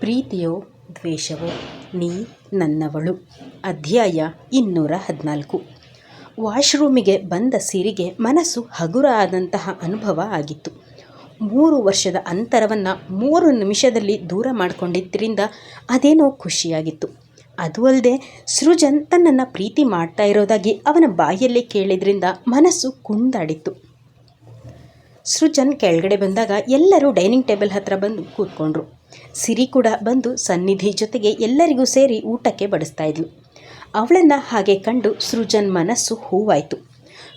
ಪ್ರೀತಿಯೋ ದ್ವೇಷವೋ ನೀ ನನ್ನವಳು. ಅಧ್ಯಾಯ ಇನ್ನೂರ ಹದಿನಾಲ್ಕು. ವಾಶ್ರೂಮಿಗೆ ಬಂದ ಸಿರಿಗೆ ಮನಸ್ಸು ಹಗುರ ಆದಂತಹ ಅನುಭವ ಆಗಿತ್ತು. ಮೂರು ವರ್ಷದ ಅಂತರವನ್ನು ಮೂರು ನಿಮಿಷದಲ್ಲಿ ದೂರ ಮಾಡಿಕೊಂಡಿದ್ದರಿಂದ ಅದೇನೋ ಖುಷಿಯಾಗಿತ್ತು. ಅದು ಅಲ್ಲದೆ ಸೃಜನ್ ತನ್ನನ್ನು ಪ್ರೀತಿ ಮಾಡ್ತಾ ಇರೋದಾಗಿ ಅವನ ಬಾಯಲ್ಲಿ ಕೇಳಿದ್ರಿಂದ ಮನಸ್ಸು ಕುಂದಾಡಿತ್ತು. ಸೃಜನ್ ಕೆಳಗಡೆ ಬಂದಾಗ ಎಲ್ಲರೂ ಡೈನಿಂಗ್ ಟೇಬಲ್ ಹತ್ತಿರ ಬಂದು ಕೂತ್ಕೊಂಡ್ರು. ಸಿರಿ ಕೂಡ ಬಂದು ಸನ್ನಿಧಿ ಜೊತೆಗೆ ಎಲ್ಲರಿಗೂ ಸೇರಿ ಊಟಕ್ಕೆ ಬಡಿಸ್ತಾ ಇದ್ಲು. ಅವಳನ್ನು ಹಾಗೆ ಕಂಡು ಸೃಜನ್ ಮನಸ್ಸು ಹೂವಾಯಿತು.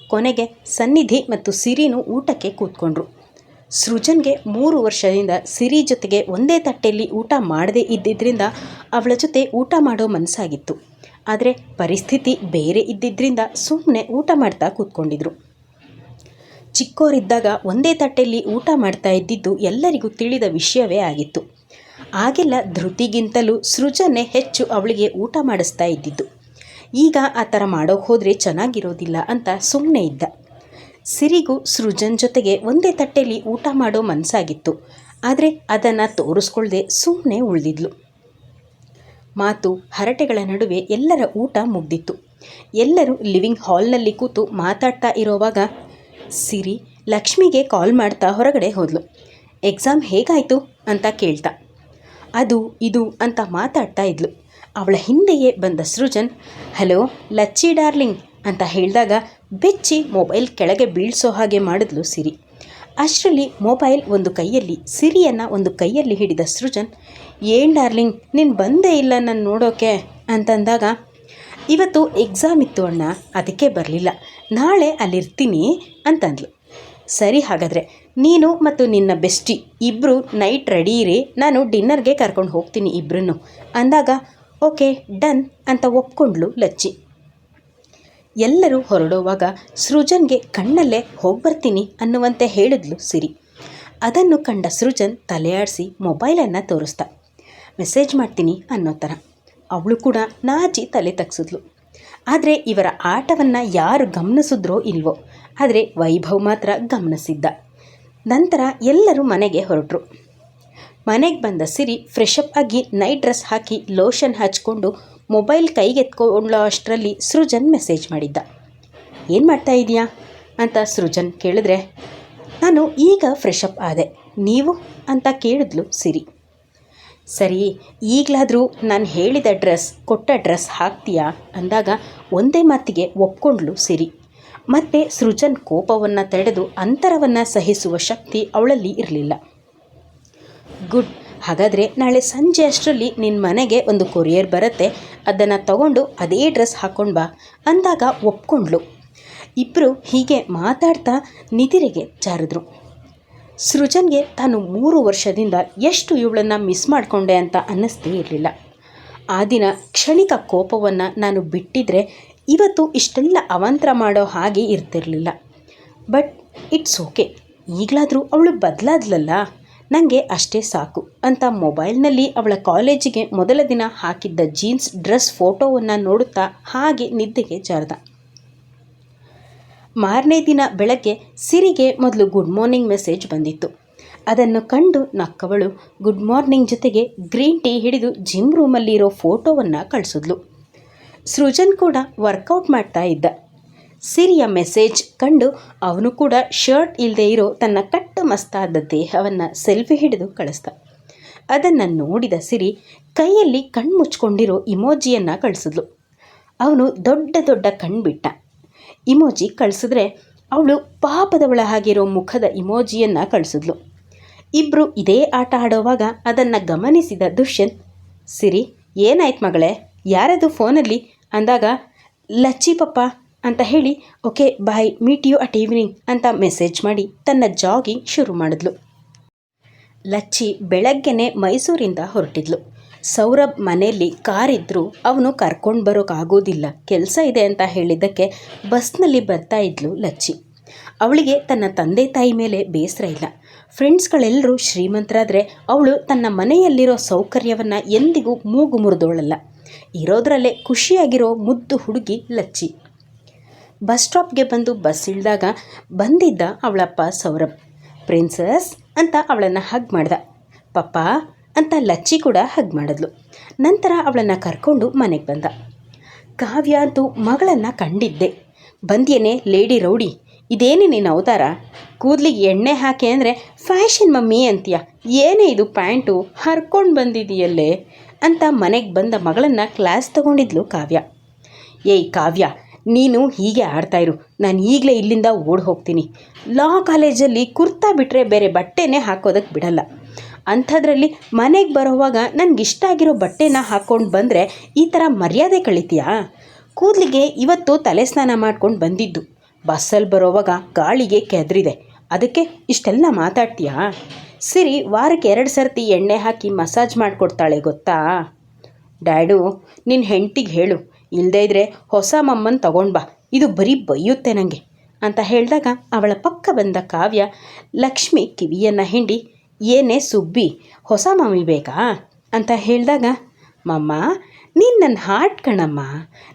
ಕೊನೆಗೆ ಸನ್ನಿಧಿ ಮತ್ತು ಸಿರಿನೂ ಊಟಕ್ಕೆ ಕೂತ್ಕೊಂಡ್ರು. ಸೃಜನ್ಗೆ ಮೂರು ವರ್ಷದಿಂದ ಸಿರಿ ಜೊತೆಗೆ ಒಂದೇ ತಟ್ಟೆಯಲ್ಲಿ ಊಟ ಮಾಡದೇ ಇದ್ದಿದ್ದರಿಂದ ಅವಳ ಜೊತೆ ಊಟ ಮಾಡೋ ಮನಸ್ಸಾಗಿತ್ತು. ಆದರೆ ಪರಿಸ್ಥಿತಿ ಬೇರೆ ಇದ್ದಿದ್ದರಿಂದ ಸುಮ್ಮನೆ ಊಟ ಮಾಡ್ತಾ ಕೂತ್ಕೊಂಡಿದ್ರು. ಚಿಕ್ಕೋರಿದ್ದಾಗ ಒಂದೇ ತಟ್ಟೆಯಲ್ಲಿ ಊಟ ಮಾಡ್ತಾ ಇದ್ದಿದ್ದು ಎಲ್ಲರಿಗೂ ತಿಳಿದ ವಿಷಯವೇ ಆಗಿತ್ತು. ಆಗೆಲ್ಲ ಧೃತಿಗಿಂತಲೂ ಸೃಜನೆ ಹೆಚ್ಚು ಅವಳಿಗೆ ಊಟ ಮಾಡಿಸ್ತಾ ಇದ್ದಿದ್ದು. ಈಗ ಆ ಥರ ಮಾಡೋಕೆ ಹೋದರೆ ಚೆನ್ನಾಗಿರೋದಿಲ್ಲ ಅಂತ ಸುಮ್ಮನೆ ಇದ್ದ. ಸಿರಿಗೂ ಸೃಜನ್ ಜೊತೆಗೆ ಒಂದೇ ತಟ್ಟೆಯಲ್ಲಿ ಊಟ ಮಾಡೋ ಮನಸ್ಸಾಗಿತ್ತು ಆದರೆ ಅದನ್ನು ತೋರಿಸ್ಕೊಳ್ದೆ ಸುಮ್ಮನೆ ಉಳಿದಿದ್ಲು. ಮಾತು, ಹರಟೆಗಳ ನಡುವೆ ಎಲ್ಲರ ಊಟ ಮುಗ್ದಿತ್ತು. ಎಲ್ಲರೂ ಲಿವಿಂಗ್ ಹಾಲ್ನಲ್ಲಿ ಕೂತು ಮಾತಾಡ್ತಾ ಇರೋವಾಗ ಸಿರಿ ಲಕ್ಷ್ಮಿಗೆ ಕಾಲ್ ಮಾಡ್ತಾ ಹೊರಗಡೆ ಹೋದ್ಲು. ಎಕ್ಸಾಮ್ ಹೇಗಾಯಿತು? ಅಂತ ಕೇಳ್ತಾ. ಅದು, ಇದು ಅಂತ ಮಾತಾಡ್ತಾ ಇದ್ಲು. ಅವಳ ಹಿಂದೆಯೇ ಬಂದ ಸೃಜನ್, ಹಲೋ, ಲಚ್ಚಿ ಡಾರ್ಲಿಂಗ್ ಅಂತ ಹೇಳಿದಾಗ ಬೆಚ್ಚಿ ಮೊಬೈಲ್ ಕೆಳಗೆ ಬೀಳ್ಸೋ ಹಾಗೆ ಮಾಡಿದ್ಲು ಸಿರಿ. ಅಷ್ಟರಲ್ಲಿ ಮೊಬೈಲ್ ಒಂದು ಕೈಯಲ್ಲಿ, ಸಿರಿಯನ್ನು ಒಂದು ಕೈಯಲ್ಲಿ ಹಿಡಿದ ಸೃಜನ್, ಏನು ಡಾರ್ಲಿಂಗ್, ನೀನು ಬಂದೇ ಇಲ್ಲ ನಾನು ನೋಡೋಕೆ ಅಂತಂದಾಗ, ಇವತ್ತು ಎಕ್ಸಾಮ್ ಇತ್ತು ಅಣ್ಣ, ಅದಕ್ಕೆ ಬರಲಿಲ್ಲ, ನಾಳೆ ಅಲ್ಲಿರ್ತೀನಿ ಅಂತಂದ್ಲು. ಸರಿ ಹಾಗಾದರೆ ನೀನು ಮತ್ತು ನಿನ್ನ ಬೆಸ್ಟಿ ಇಬ್ಬರು ನೈಟ್ ರೆಡಿ ಇರಿ, ನಾನು ಡಿನ್ನರ್ಗೆ ಕರ್ಕೊಂಡು ಹೋಗ್ತೀನಿ ಇಬ್ಬರನ್ನು ಅಂದಾಗ, ಓಕೆ, ಡನ್ ಅಂತ ಒಪ್ಕೊಂಡ್ಲು ಲಚ್ಚಿ. ಎಲ್ಲರೂ ಹೊರಡುವಾಗ ಸೃಜನ್ಗೆ ಕಣ್ಣಲ್ಲೇ ಹೋಗ್ಬರ್ತೀನಿ ಅನ್ನುವಂತೆ ಹೇಳಿದ್ಲು ಸಿರಿ. ಅದನ್ನು ಕಂಡ ಸೃಜನ್ ತಲೆಯಾಡಿಸಿ ಮೊಬೈಲನ್ನು ತೋರಿಸ್ದ. ಮೆಸೇಜ್ ಮಾಡ್ತೀನಿ ಅನ್ನೋ ಥರ. ಅವಳು ಕೂಡ ನಾಚಿ ತಲೆ ತಗ್ಸಿದ್ಲು. ಆದರೆ ಇವರ ಆಟವನ್ನು ಯಾರು ಗಮನಿಸಿದ್ರೋ ಇಲ್ವೋ, ಆದರೆ ವೈಭವ್ ಮಾತ್ರ ಗಮನಿಸಿದ್ದ. ನಂತರ ಎಲ್ಲರೂ ಮನೆಗೆ ಹೊರಟರು. ಮನೆಗೆ ಬಂದ ಸಿರಿ ಫ್ರೆಶಪ್ ಆಗಿ ನೈಟ್ ಡ್ರೆಸ್ ಹಾಕಿ ಲೋಷನ್ ಹಚ್ಕೊಂಡು ಮೊಬೈಲ್ ಕೈಗೆತ್ಕೊಳ್ಳೋ ಅಷ್ಟರಲ್ಲಿ ಸೃಜನ್ ಮೆಸೇಜ್ ಮಾಡಿದ್ದ. ಏನು ಮಾಡ್ತಾ ಇದೀಯಾ? ಅಂತ ಸೃಜನ್ ಕೇಳಿದ್ರೆ, ನಾನು ಈಗ ಫ್ರೆಶಪ್ ಆದೆ. ನೀವು? ಅಂತ ಕೇಳಿದ್ಲು ಸಿರಿ. ಸರಿ, ಈಗಲಾದರೂ ನಾನು ಹೇಳಿದ ಡ್ರೆಸ್, ಕೊಟ್ಟ ಡ್ರೆಸ್ ಹಾಕ್ತೀಯಾ? ಅಂದಾಗ ಒಂದೇ ಮಾತಿಗೆ ಒಪ್ಕೊಂಡ್ಲು ಸಿರಿ. ಮತ್ತೆ ಸೃಜನ್ ಕೋಪವನ್ನು ತಡೆದು ಅಂತರವನ್ನು ಸಹಿಸುವ ಶಕ್ತಿ ಅವಳಲ್ಲಿ ಇರಲಿಲ್ಲ. ಗುಡ್, ಹಾಗಾದರೆ ನಾಳೆ ಸಂಜೆ ಅಷ್ಟರಲ್ಲಿ ನಿನ್ನ ಮನೆಗೆ ಒಂದು ಕೊರಿಯರ್ ಬರುತ್ತೆ, ಅದನ್ನು ತಗೊಂಡು ಅದೇ ಡ್ರೆಸ್ ಹಾಕ್ಕೊಂಡು ಬಾ, ಅಂದಾಗ ಒಪ್ಕೊಂಡ್ಳು. ಇಬ್ಬರು ಹೀಗೆ ಮಾತಾಡ್ತಾ ನಿದಿರೆಗೆ ಜಾರಿದ್ರು. ಸೃಜನ್ಗೆ ತಾನು ಮೂರು ವರ್ಷದಿಂದ ಎಷ್ಟು ಇವಳನ್ನು ಮಿಸ್ ಮಾಡಿಕೊಂಡೆ ಅಂತ ಅನ್ನಿಸ್ತೇ ಇರಲಿಲ್ಲ. ಆ ದಿನ ಕ್ಷಣಿಕ ಕೋಪವನ್ನು ನಾನು ಬಿಟ್ಟಿದ್ರೆ ಇವತ್ತು ಇಷ್ಟೆಲ್ಲ ಅವಾಂತರ ಮಾಡೋ ಹಾಗೆ ಇರ್ತಿರಲಿಲ್ಲ. But it's okay. ಈಗಲಾದರೂ ಅವಳು ಬದಲಾದ್ಲಲ್ಲ? ನನಗೆ ಅಷ್ಟೇ ಸಾಕು ಅಂತ ಮೊಬೈಲ್ನಲ್ಲಿ ಅವಳ ಕಾಲೇಜಿಗೆ ಮೊದಲ ದಿನ ಹಾಕಿದ್ದ ಜೀನ್ಸ್ ಡ್ರೆಸ್ ಫೋಟೋವನ್ನು ನೋಡುತ್ತಾ ಹಾಗೆ ನಿದ್ದೆಗೆ ಜಾರ್ದ. ಮಾರನೇ ದಿನ ಬೆಳಗ್ಗೆ ಸಿರಿಗೆ ಮೊದಲು ಗುಡ್ ಮಾರ್ನಿಂಗ್ ಮೆಸೇಜ್ ಬಂದಿತ್ತು. ಅದನ್ನು ಕಂಡು ನಕ್ಕವಳು ಗುಡ್ ಮಾರ್ನಿಂಗ್ ಜೊತೆಗೆ ಗ್ರೀನ್ ಟೀ ಹಿಡಿದು ಜಿಮ್ ರೂಮಲ್ಲಿರೋ ಫೋಟೋವನ್ನು ಕಳಿಸಿದ್ಲು. ಸೃಜನ್ ಕೂಡ ವರ್ಕೌಟ್ ಮಾಡ್ತಾ ಇದ್ದ. ಸಿರಿಯ ಮೆಸೇಜ್ ಕಂಡು ಅವನು ಕೂಡ ಶರ್ಟ್ ಇಲ್ಲದೆ ಇರೋ ತನ್ನ ಕಟ್ಟು ಮಸ್ತಾದ ದೇಹವನ್ನು ಸೆಲ್ಫಿ ಹಿಡಿದು ಕಳಿಸ್ದ. ಅದನ್ನು ನೋಡಿದ ಸಿರಿ ಕೈಯಲ್ಲಿ ಕಣ್ಮುಚ್ಕೊಂಡಿರೋ ಇಮೋಜಿಯನ್ನು ಕಳಿಸಿದ್ಲು. ಅವನು ದೊಡ್ಡ ದೊಡ್ಡ ಕಣ್ಬಿಟ್ಟ. ಇಮೋಜಿ ಕಳಿಸಿದ್ರೆ ಅವಳು ಪಾಪದವಳ ಹಾಗಿರೋ ಮುಖದ ಇಮೋಜಿಯನ್ನು ಕಳಿಸಿದ್ಲು. ಇಬ್ಬರು ಇದೇ ಆಟ ಆಡೋವಾಗ ಅದನ್ನು ಗಮನಿಸಿದ ದುಷ್ಯಂತ್, ಸಿರಿ, ಏನಾಯ್ತು ಮಗಳೇ? ಯಾರದು ಫೋನಲ್ಲಿ ಅಂದಾಗ, ಲಚ್ಚಿ ಪಪ್ಪ ಅಂತ ಹೇಳಿ, okay, bye, meet you at evening ಅಂತ ಮೆಸೇಜ್ ಮಾಡಿ ತನ್ನ ಜಾಗಿಂಗ್ ಶುರು ಮಾಡಿದ್ಲು. ಲಚ್ಚಿ ಬೆಳಗ್ಗೆನೆ ಮೈಸೂರಿಂದ ಹೊರಟಿದ್ಲು. ಸೌರಭ್ ಮನೆಯಲ್ಲಿ ಕಾರಿದ್ದರೂ ಅವನು ಕರ್ಕೊಂಡು ಬರೋಕ್ಕಾಗೋದಿಲ್ಲ ಕೆಲಸ ಇದೆ ಅಂತ ಹೇಳಿದ್ದಕ್ಕೆ ಬಸ್ನಲ್ಲಿ ಬರ್ತಾ ಇದ್ಲು ಲಚ್ಚಿ. ಅವಳಿಗೆ ತನ್ನ ತಂದೆ ತಾಯಿ ಮೇಲೆ ಬೇಸರ ಇಲ್ಲ. ಫ್ರೆಂಡ್ಸ್ಗಳೆಲ್ಲರೂ ಶ್ರೀಮಂತರಾದರೆ, ಅವಳು ತನ್ನ ಮನೆಯಲ್ಲಿರೋ ಸೌಕರ್ಯವನ್ನು ಎಂದಿಗೂ ಮೂಗು ಮುರಿದೋಳಲ್ಲ. ಇರೋದ್ರಲ್ಲೇ ಖುಷಿಯಾಗಿರೋ ಮುದ್ದು ಹುಡುಗಿ ಲಚ್ಚಿ. ಬಸ್ ಸ್ಟಾಪ್ಗೆ ಬಂದು ಬಸ್ ಇಳಿದಾಗ ಬಂದಿದ್ದ ಅವಳಪ್ಪ ಸೌರಭ್. ಪ್ರಿನ್ಸಸ್ ಅಂತ ಅವಳನ್ನು ಹಗ್ ಮಾಡ್ದ. ಪಪ್ಪ ಅಂತ ಲಚ್ಚಿ ಕೂಡ ಹಗ್ ಮಾಡಿದ್ಲು. ನಂತರ ಅವಳನ್ನು ಕರ್ಕೊಂಡು ಮನೆಗೆ ಬಂದ. ಕಾವ್ಯ ಅಂತೂ ಮಗಳನ್ನು ಕಂಡಿದ್ದೆ. ಬಂದ್ಯೇನೆ, ಲೇಡಿ ರೌಡಿ, ಇದೇನೇ ನೀನು ಅವತಾರ? ಕೂದಲಿಗೆ ಎಣ್ಣೆ ಹಾಕಿ ಅಂದರೆ ಫ್ಯಾಷನ್ ಮಮ್ಮಿ ಅಂತೀಯ? ಏನೇ ಇದು ಪ್ಯಾಂಟು? ಹರ್ಕೊಂಡು ಬಂದಿದೆಯಲ್ಲೇ? ಅಂತ ಮನೆಗೆ ಬಂದ ಮಗಳನ್ನು ಕ್ಲಾಸ್ ತಗೊಂಡಿದ್ಲು ಕಾವ್ಯ. ಏಯ್ ಕಾವ್ಯ, ನೀನು ಹೀಗೆ ಆಡ್ತಾ ಇರು. ನಾನು ಈಗಲೇ ಇಲ್ಲಿಂದ ಓಡಿ ಹೋಗ್ತೀನಿ. ಲಾ ಕಾಲೇಜಲ್ಲಿ ಕುರ್ತಾ ಬಿಟ್ಟರೆ ಬೇರೆ ಬಟ್ಟೆನೇ ಹಾಕೋದಕ್ಕೆ ಬಿಡಲ್ಲ. ಅಂಥದ್ರಲ್ಲಿ ಮನೆಗೆ ಬರೋವಾಗ ನನಗೆ ಇಷ್ಟ ಆಗಿರೋ ಬಟ್ಟೆನ ಹಾಕ್ಕೊಂಡು ಬಂದರೆ ಈ ಥರ ಮರ್ಯಾದೆ ಕಳಿತೀಯಾ? ಕೂದಲಿಗೆ ಇವತ್ತು ತಲೆ ಸ್ನಾನ ಮಾಡ್ಕೊಂಡು ಬಂದಿದ್ದು. ಬಸ್ಸಲ್ಲಿ ಬರೋವಾಗ ಗಾಳಿಗೆ ಕೆದರಿದೆ. ಅದಕ್ಕೆ ಇಷ್ಟೆಲ್ಲ ಮಾತಾಡ್ತೀಯಾ? ಸಿರಿ ವಾರಕ್ಕೆ ಎರಡು ಸರ್ತಿ ಎಣ್ಣೆ ಹಾಕಿ ಮಸಾಜ್ ಮಾಡಿಕೊಡ್ತಾಳೆ ಗೊತ್ತಾ? ಡ್ಯಾಡು ನಿನ್ನ ಹೆಂಡ್ತಿಗೆ ಹೇಳು. ಇಲ್ಲದೇ ಇದ್ದರೆ ಹೊಸ ಮಮ್ಮನ ತಗೊಂಡು ಬಾ. ಇದು ಬರೀ ಬೈಯುತ್ತೆ ನನಗೆ ಅಂತ ಹೇಳಿದಾಗ ಅವಳ ಪಕ್ಕ ಬಂದ ಕಾವ್ಯ ಲಕ್ಷ್ಮಿ ಕಿವಿಯನ್ನು ಹಿಂಡಿ, ಏನೇ ಸುಬ್ಬಿ, ಹೊಸ ಮಮ್ಮಿ ಬೇಕಾ? ಅಂತ ಹೇಳಿದಾಗ, ಮಮ್ಮ, ನೀನು ನನ್ನ ಹಾರ್ಟ್ ಕಣಮ್ಮ.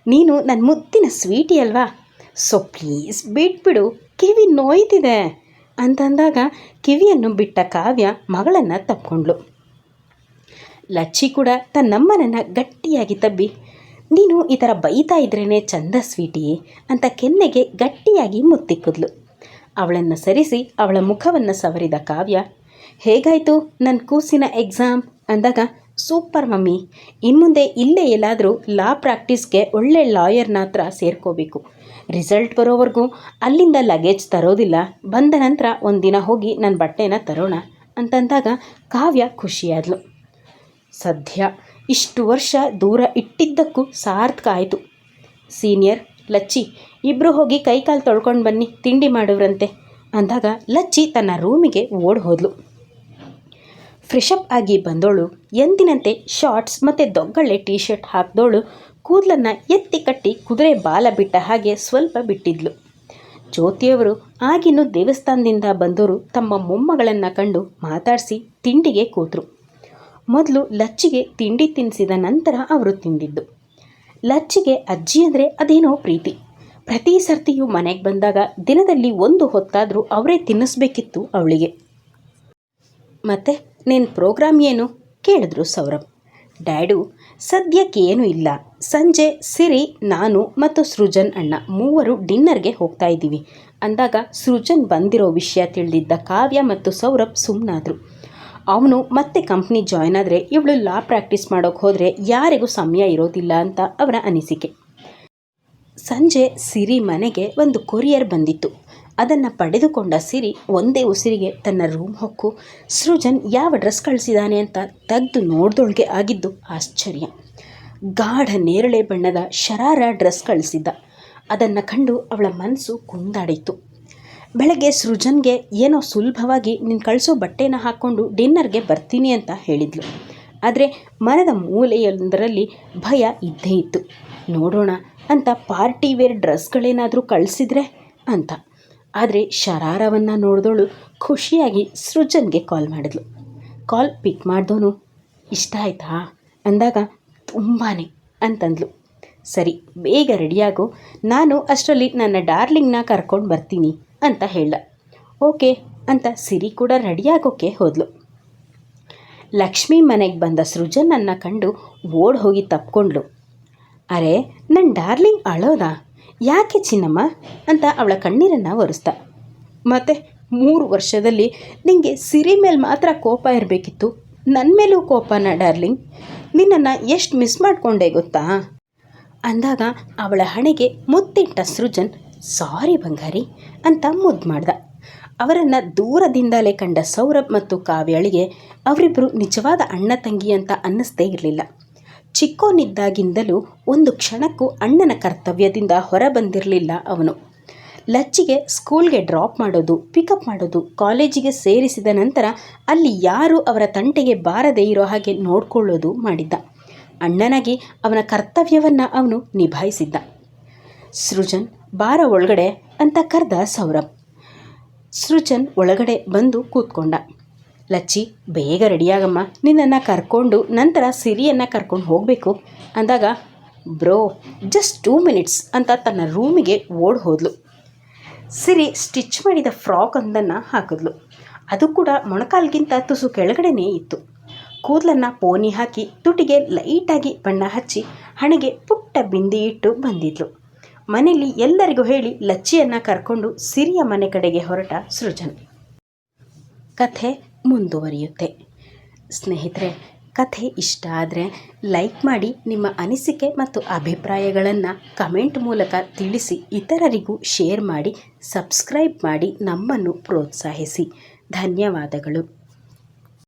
ನೀನು ನನ್ನ ಮುತ್ತಿನ ಸ್ವೀಟಿ ಅಲ್ವಾ? ಸೊ ಪ್ಲೀಸ್ ಬಿಟ್ಬಿಡು. ಕಿವಿ ನೋಯ್ತಿದೆ. ಅಂತಂದಾಗ ಕಿವಿಯನ್ನು ಬಿಟ್ಟ ಕಾವ್ಯ ಮಗಳನ್ನು ತಪ್ಕೊಂಡ್ಳು. ಲಚ್ಚಿ ಕೂಡ ತನ್ನಮ್ಮನನ್ನು ಗಟ್ಟಿಯಾಗಿ ತಬ್ಬಿ, ನೀನು ಈ ಥರ ಬೈತಾ ಇದ್ರೇ ಚಂದ ಸ್ವೀಟಿ ಅಂತ ಕೆನ್ನೆಗೆ ಗಟ್ಟಿಯಾಗಿ ಮುತ್ತಿಕ್ಕಿದ್ಲು. ಅವಳನ್ನು ಸರಿಸಿ ಅವಳ ಮುಖವನ್ನು ಸವರಿದ ಕಾವ್ಯ, ಹೇಗಾಯಿತು ನನ್ನ ಕೂಸಿನ ಎಕ್ಸಾಮ್? ಅಂದಾಗ, ಸೂಪರ್ ಮಮ್ಮಿ, ಇನ್ಮುಂದೆ ಇಲ್ಲೇ ಎಲ್ಲಾದರೂ ಲಾ ಪ್ರಾಕ್ಟೀಸ್ಗೆ ಒಳ್ಳೆ ಲಾಯರ್ನ ಹತ್ರ ಸೇರ್ಕೋಬೇಕು. ರಿಸಲ್ಟ್ ಬರೋವರೆಗೂ ಅಲ್ಲಿಂದ ಲಗೇಜ್ ತರೋದಿಲ್ಲ. ಬಂದ ನಂತರ ಒಂದಿನ ಹೋಗಿ ನನ್ನ ಬಟ್ಟೆನ ತರೋಣ ಅಂತಂದಾಗ ಕಾವ್ಯ ಖುಷಿಯಾದ್ಲು. ಸದ್ಯ ಇಷ್ಟು ವರ್ಷ ದೂರ ಇಟ್ಟಿದ್ದಕ್ಕೂ ಸಾರ್ಥಕ ಆಯಿತು ಸೀನಿಯರ್, ಲಚ್ಚಿ ಇಬ್ಬರು ಹೋಗಿ ಕೈಕಾಲು ತೊಳ್ಕೊಂಡು ಬನ್ನಿ, ತಿಂಡಿ ಮಾಡೋರಂತೆ ಅಂದಾಗ ಲಚ್ಚಿ ತನ್ನ ರೂಮಿಗೆ ಓಡ್ ಹೋದ್ಲು. ಫ್ರೆಶಪ್ ಆಗಿ ಬಂದೋಳು, ಎಂದಿನಂತೆ ಶಾರ್ಟ್ಸ್ ಮತ್ತು ದೊಗ್ಗಳೆ ಟೀ ಶರ್ಟ್ ಹಾಕಿದೋಳು ಕೂದಲನ್ನು ಎತ್ತಿ ಕಟ್ಟಿ ಕುದುರೆ ಬಾಲ ಬಿಟ್ಟ ಹಾಗೆ ಸ್ವಲ್ಪ ಬಿಟ್ಟಿದ್ಲು. ಜ್ಯೋತಿಯವರು ಆಗಿನ್ನು ದೇವಸ್ಥಾನದಿಂದ ಬಂದವರು ತಮ್ಮ ಮೊಮ್ಮಗಳನ್ನು ಕಂಡು ಮಾತಾಡಿಸಿ ತಿಂಡಿಗೆ ಕೂತರು. ಮೊದಲು ಲಚ್ಚಿಗೆ ತಿಂಡಿ ತಿನ್ನಿಸಿದ ನಂತರ ಅವರು ತಿಂದಿದ್ದು. ಲಚ್ಚಿಗೆ ಅಜ್ಜಿ ಅಂದರೆ ಅದೇನೋ ಪ್ರೀತಿ. ಪ್ರತಿ ಸರ್ತಿಯೂ ಮನೆಗೆ ಬಂದಾಗ ದಿನದಲ್ಲಿ ಒಂದು ಹೊತ್ತಾದರೂ ಅವರೇ ತಿನ್ನಿಸ್ಬೇಕಿತ್ತು ಅವಳಿಗೆ. ಮತ್ತೆ ನಿನ್ನ ಪ್ರೋಗ್ರಾಮ್ ಏನು? ಕೇಳಿದ್ರು ಸೌರಭ್. ಡ್ಯಾಡು ಸದ್ಯಕ್ಕೆ ಏನೂ ಇಲ್ಲ. ಸಂಜೆ ಸಿರಿ, ನಾನು ಮತ್ತು ಸೃಜನ್ ಅಣ್ಣ ಮೂವರು ಡಿನ್ನರ್ಗೆ ಹೋಗ್ತಾ ಇದ್ದೀವಿ. ಅಂದಾಗ ಸೃಜನ್ ಬಂದಿರೋ ವಿಷಯ ತಿಳಿದಿದ್ದ ಕಾವ್ಯ ಮತ್ತು ಸೌರಭ್ ಸುಮ್ಮನಾದರು ಅವನು ಮತ್ತೆ ಕಂಪ್ನಿ ಜಾಯ್ನ್ ಆದರೆ ಇವಳು ಲಾ ಪ್ರಾಕ್ಟೀಸ್ ಮಾಡೋಕ್ಕೆ ಹೋದರೆ ಯಾರಿಗೂ ಸಮಯ ಇರೋದಿಲ್ಲ ಅಂತ ಅವರ ಅನಿಸಿಕೆ. ಸಂಜೆ ಸಿರಿ ಮನೆಗೆ ಒಂದು ಕೊರಿಯರ್ ಬಂದಿತ್ತು. ಅದನ್ನು ಪಡೆದುಕೊಂಡ ಸಿರಿ ಒಂದೇ ಉಸಿರಿಗೆ ತನ್ನ ರೂಮ್ ಹೊಕ್ಕು, ಸೃಜನ್, ಯಾವ ಡ್ರೆಸ್ ಕಳಿಸಿದ್ದಾನೆ ಅಂತ ತೆಗೆದು ನೋಡ್ದೊಳಗೆ ಆಗಿದ್ದು ಆಶ್ಚರ್ಯ. ಗಾಢ ನೇರಳೆ ಬಣ್ಣದ ಶರಾರ ಡ್ರೆಸ್ ಕಳಿಸಿದ್ದ. ಅದನ್ನು ಕಂಡು ಅವಳ ಮನಸ್ಸು ಕುಂದಾಡಿತು ಬೆಳಗ್ಗೆ ಸೃಜನ್ಗೆ ಏನೋ ಸುಲಭವಾಗಿ ನೀನು ಕಳಿಸೋ ಬಟ್ಟೆನ ಹಾಕ್ಕೊಂಡು ಡಿನ್ನರ್ಗೆ ಬರ್ತೀನಿ ಅಂತ ಹೇಳಿದ್ಲು. ಆದರೆ ಮನದ ಮೂಲೆಯೊಂದರಲ್ಲಿ ಭಯ ಇದ್ದೇ ಇತ್ತು. ನೋಡೋಣ, ಅಂತ ಪಾರ್ಟಿ ವೇರ್ ಡ್ರೆಸ್ಗಳೇನಾದರೂ ಕಳಿಸಿದ್ರೆ? ಅಂತ. ಆದರೆ ಶರಾರವನ್ನು ನೋಡಿದವಳು ಖುಷಿಯಾಗಿ ಸೃಜನ್ಗೆ ಕಾಲ್ ಮಾಡಿದ್ಲು. ಕಾಲ್ ಪಿಕ್ ಮಾಡಿದವನು ಇಷ್ಟ ಆಯ್ತಾ? ಅಂದಾಗ ತುಂಬಾ ಅಂತಂದ್ಲು. ಸರಿ, ಬೇಗ ರೆಡಿಯಾಗು ನಾನು ಅಷ್ಟರಲ್ಲಿ ನನ್ನ ಡಾರ್ಲಿಂಗ್ನ ಕರ್ಕೊಂಡು ಬರ್ತೀನಿ ಅಂತ ಹೇಳ್ದ. ಓಕೆ ಅಂತ ಸಿರಿ ಕೂಡ ರೆಡಿಯಾಗೋಕ್ಕೆ ಹೋದ್ಲು. ಲಕ್ಷ್ಮಿ ಮನೆಗೆ ಬಂದ ಸೃಜನನ್ನು ಕಂಡು ಓಡ್ ಹೋಗಿ ತಪ್ಕೊಂಡ್ಲು. ಅರೆ ನನ್ನ ಡಾರ್ಲಿಂಗ್ ಅಳೋದಾ? ಯಾಕೆ ಚಿನ್ನಮ್ಮ? ಅಂತ ಅವಳ ಕಣ್ಣೀರನ್ನು ಒರೆಸ್ದ ಮತ್ತು ಮೂರು ವರ್ಷದಲ್ಲಿ ನಿಮಗೆ ಸಿರಿ ಮೇಲೆ ಮಾತ್ರ ಕೋಪ ಇರಬೇಕಿತ್ತು. ನನ್ನ ಮೇಲೂ ಕೋಪನ, ಡಾರ್ಲಿಂಗ್? ನಿನ್ನನ್ನು ಎಷ್ಟು ಮಿಸ್ ಮಾಡಿಕೊಂಡೆ ಗೊತ್ತಾ? ಅಂದಾಗ ಅವಳ ಹಣೆಗೆ ಮುತ್ತಿಟ್ಟ ಸೃಜನ್, ಸಾರಿ ಬಂಗಾರಿ, ಅಂತ ಮುದ್ದು ಮಾಡ್ದ. ಅವರನ್ನು ದೂರದಿಂದಲೇ ಕಂಡ ಸೌರಭ್ ಮತ್ತು ಕಾವ್ಯಾಳಿಗೆ ಅವರಿಬ್ಬರು ನಿಜವಾದ ಅಣ್ಣ ತಂಗಿ ಅಂತ ಅನ್ನಿಸ್ದೇ ಇರಲಿಲ್ಲ. ಚಿಕ್ಕೋನಿದ್ದಾಗಿಂದಲೂ ಒಂದು ಕ್ಷಣಕ್ಕೂ ಅಣ್ಣನ ಕರ್ತವ್ಯದಿಂದ ಹೊರಬಂದಿರಲಿಲ್ಲ ಅವನು. ಲಚ್ಚಿಗೆ ಸ್ಕೂಲ್ಗೆ ಡ್ರಾಪ್ ಮಾಡೋದು, ಪಿಕಪ್ ಮಾಡೋದು, ಕಾಲೇಜಿಗೆ ಸೇರಿಸಿದ ನಂತರ ಅಲ್ಲಿ ಯಾರು ಅವರ ತಂಟೆಗೆ ಬಾರದೇ ಇರೋ ಹಾಗೆ ನೋಡಿಕೊಳ್ಳೋದು ಮಾಡಿದ್ದ. ಅಣ್ಣನಾಗಿ ಅವನ ಕರ್ತವ್ಯವನ್ನು ಅವನು ನಿಭಾಯಿಸಿದ್ದ. ಸೃಜನ್, ಬಾರ ಒಳಗಡೆ ಅಂತ ಕರೆದ ಸೌರಭ್. ಸೃಜನ್ ಒಳಗಡೆ ಬಂದು ಕೂತ್ಕೊಂಡ. ಲಚ್ಚಿ, ಬೇಗ ರೆಡಿಯಾಗಮ್ಮ. ನಿನ್ನನ್ನು ಕರ್ಕೊಂಡು ನಂತರ ಸಿರಿಯನ್ನು ಕರ್ಕೊಂಡು ಹೋಗಬೇಕು. ಅಂದಾಗ, ಬ್ರೋ ಜಸ್ಟ್ ಟೂ ಮಿನಿಟ್ಸ್ ಅಂತ ತನ್ನ ರೂಮಿಗೆ ಓಡ್ ಹೋದ್ಲು. ಸಿರಿ ಸ್ಟಿಚ್ ಮಾಡಿದ ಫ್ರಾಕ್ ಒಂದನ್ನು ಹಾಕಿದ್ಲು. ಅದು ಕೂಡ ಮೊಣಕಾಲ್ಗಿಂತ ತುಸು ಕೆಳಗಡೆನೇ ಇತ್ತು. ಕೂದಲನ್ನು ಪೋನಿ ಹಾಕಿ ತುಟಿಗೆ ಲೈಟಾಗಿ ಬಣ್ಣ ಹಚ್ಚಿ ಹಣೆಗೆ ಪುಟ್ಟ ಬಿಂದಿ ಇಟ್ಟು ಬಂದಿದ್ಲು. ಮನೆಯಲ್ಲಿ ಎಲ್ಲರಿಗೂ ಹೇಳಿ ಲಚ್ಚಿಯನ್ನು ಕರ್ಕೊಂಡು ಸಿರಿಯ ಮನೆ ಕಡೆಗೆ ಹೊರಟ ಸೃಜನ್. ಕಥೆ ಮುಂದುವರಿಯುತ್ತೆ. ಸ್ನೇಹಿತರೆ, ಕಥೆ ಇಷ್ಟ ಆದರೆ ಲೈಕ್ ಮಾಡಿ ನಿಮ್ಮ ಅನಿಸಿಕೆ ಮತ್ತು ಅಭಿಪ್ರಾಯಗಳನ್ನು ಕಮೆಂಟ್ ಮೂಲಕ ತಿಳಿಸಿ ಇತರರಿಗೂ ಶೇರ್ ಮಾಡಿ, ಸಬ್ಸ್ಕ್ರೈಬ್ ಮಾಡಿ ನಮ್ಮನ್ನು ಪ್ರೋತ್ಸಾಹಿಸಿ. ಧನ್ಯವಾದಗಳು.